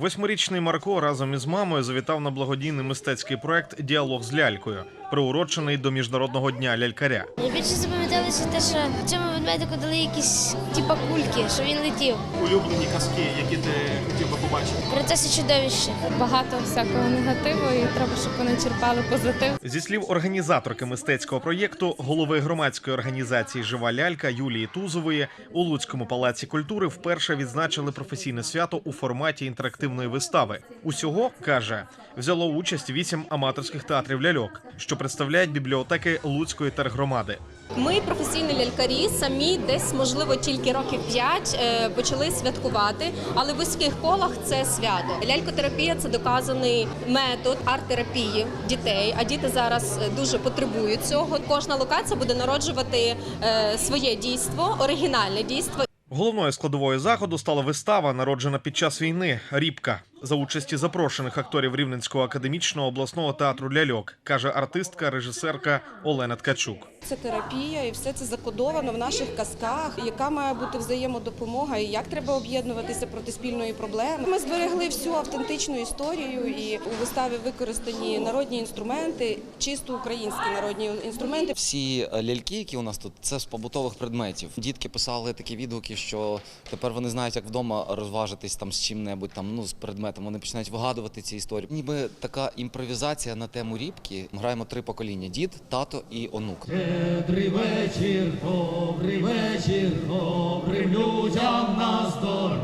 Восьмирічний Марко разом із мамою завітав на благодійний мистецький проект Діалог з лялькою, приурочений до міжнародного дня лялькаря. Найбільше запам'яталося те, що цьому ведмедику дали якісь типа кульки, що він летів. улюблені казки, які ти хотів би побачити? Принцеса чудовище. багато всякого негативу, і треба, щоб вони черпали позитив. Зі слів організаторки мистецького проєкту, голови громадської організації Жива лялька Юлії Тузової у Луцькому палаці культури вперше відзначили професійне свято у форматі інтерактивної вистави. Усього каже, взяло участь вісім аматорських театрів ляльок, що представляють бібліотеки Луцької тергромади. Ми, професійні лялькарі, самі десь, можливо, тільки років 5 почали святкувати, але в вузьких колах це свято. Лялькотерапія це доказаний метод арт-терапії дітей. А діти зараз е, дуже потребують цього. Кожна локація буде народжувати е, своє дійство, оригінальне дійство. Головною складовою заходу стала вистава, народжена під час війни Рібка за участі запрошених акторів Рівненського академічного обласного театру ляльок, каже артистка, режисерка Олена Ткачук. Це терапія, і все це закодовано в наших казках. Яка має бути взаємодопомога, і як треба об'єднуватися проти спільної проблеми. Ми зберегли всю автентичну історію, і у виставі використані народні інструменти, чисто українські народні інструменти. Всі е, ляльки, які у нас тут, це з побутових предметів. Дітки писали такі відгуки, що тепер вони знають, як вдома розважитись там з чим-небудь там, ну з предметом. Вони починають вигадувати ці історії. Ніби така імпровізація на тему рібки. Ми граємо три покоління: дід, тато і онук. Щедрий вечір, добрий вечір, добрим людям на здоров'я.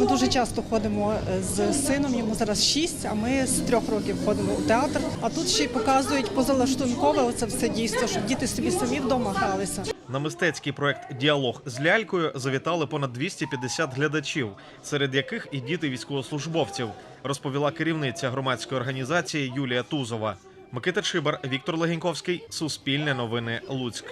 Ми дуже часто ходимо е, з сином, йому зараз 6, а ми з трьох років ходимо у театр. А тут ще й показують позалаштункове оце все дійство, щоб діти собі самі вдома гралися. На мистецький проект Діалог з лялькою завітали понад 250 глядачів, серед яких і діти військовослужбовців, розповіла керівниця громадської організації Юлія Тузова. Микита Чибар, Віктор Легеньковський, Суспільне новини, Луцьк.